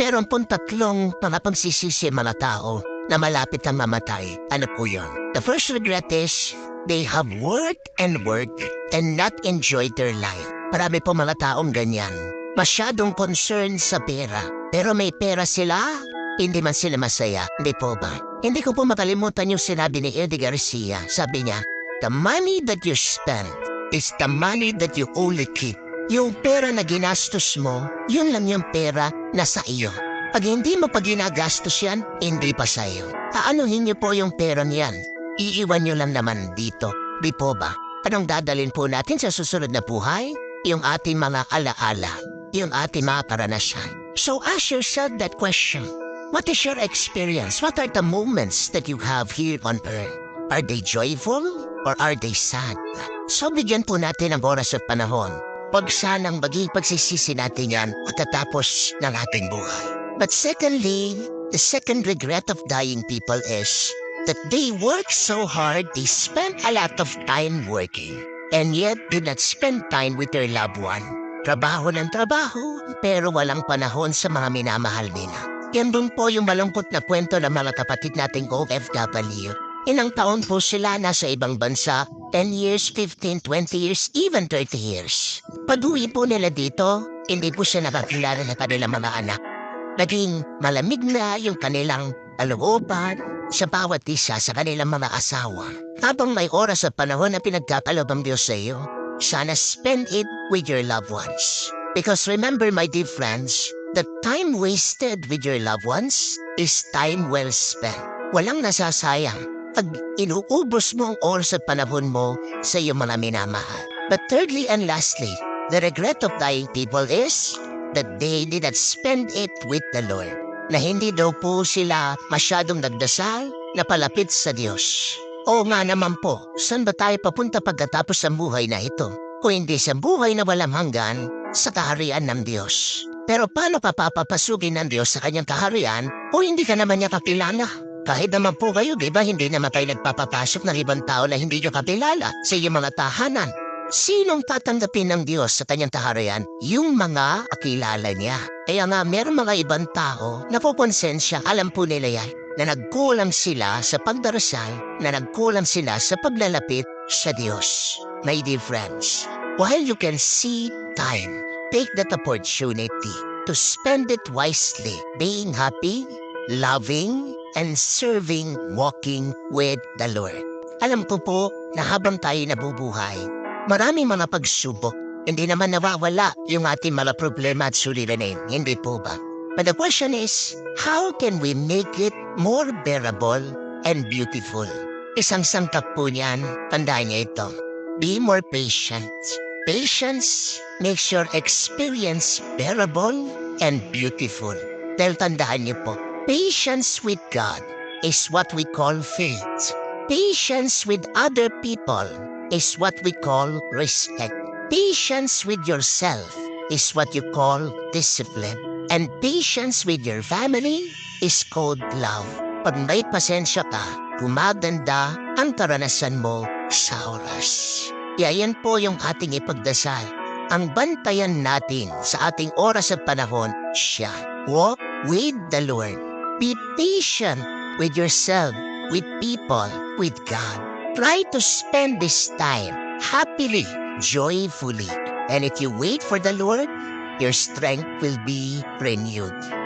Pero ang tatlong mga pagsisisi mga tao na malapit ang mamatay. Ano po yun? The first regret is they have worked and worked and not enjoyed their life. Marami po mga taong ganyan. Masyadong concerned sa pera. Pero may pera sila, hindi man sila masaya. Hindi po ba? Hindi ko po makalimutan yung sinabi ni Eddie Garcia. Sabi niya, The money that you spend is the money that you only keep. Yung pera na ginastos mo, yun lang yung pera na sa iyo. Pag hindi mo pa ginagastos yan, hindi pa sa iyo. Aanuhin niyo po yung pera niyan. Iiwan niyo lang naman dito. Di po ba? Anong dadalin po natin sa susunod na buhay? Yung ating mga alaala. Yung ating mga karanasan. So ask yourself that question. What is your experience? What are the moments that you have here on earth? Are they joyful or are they sad? So bigyan po natin ng oras at panahon Pag sanang maging pagsisisi natin yan pagkatapos ng ating buhay. But secondly, the second regret of dying people is that they work so hard, they spend a lot of time working, and yet do not spend time with their loved one. Trabaho ng trabaho, pero walang panahon sa mga minamahal nila. Yan dun po yung malungkot na kwento ng mga kapatid nating OFW. Ilang taon po sila nasa ibang bansa, 10 years, 15, 20 years, even 30 years. Pag-uwi po nila dito, hindi po siya nakakilala ng kanilang mga anak. Naging malamig na yung kanilang alooban sa bawat isa sa kanilang mga asawa. Habang may oras at panahon na pinagkakalob ang Diyos sa iyo, sana spend it with your loved ones. Because remember, my dear friends, the time wasted with your loved ones is time well spent. Walang nasasayang pag inuubos mo ang oras at panahon mo sa iyong mga minamahal. But thirdly and lastly, the regret of dying people is that they did not spend it with the Lord. Na hindi daw po sila masyadong nagdasal na palapit sa Diyos. Oo nga naman po, saan ba tayo papunta pagkatapos ng buhay na ito? Kung hindi sa buhay na walang hanggan sa kaharian ng Diyos. Pero paano pa papapasukin ng Diyos sa kanyang kaharian kung hindi ka naman niya kakilala? Kahit naman po kayo, di ba, hindi naman kayo nagpapapasok ng ibang tao na hindi nyo kakilala sa iyong mga tahanan. Sinong tatanggapin ng Diyos sa kanyang taharian? Yung mga kakilala niya. Kaya nga, meron mga ibang tao na puponsensya, alam po nila yan, na nagkulang sila sa pagdarasal, na nagkulang sila sa paglalapit sa Diyos. My dear friends, while you can see time, take that opportunity to spend it wisely, being happy, loving, and serving walking with the Lord. Alam ko po na habang tayo nabubuhay, maraming mga pagsubok. Hindi naman nawawala yung ating mga problema at suliranin. Hindi po ba? But the question is, how can we make it more bearable and beautiful? Isang sangkap po niyan, tandaan niyo ito. Be more patient. Patience makes your experience bearable and beautiful. Dahil tandaan niyo po, Patience with God is what we call faith. Patience with other people is what we call respect. Patience with yourself is what you call discipline. And patience with your family is called love. Pag may pasensya ka, gumaganda ang karanasan mo sa oras. Kaya yan po yung ating ipagdasal. Ang bantayan natin sa ating oras at panahon, siya. Walk with the Lord. Be patient with yourself, with people, with God. Try to spend this time happily, joyfully. And if you wait for the Lord, your strength will be renewed.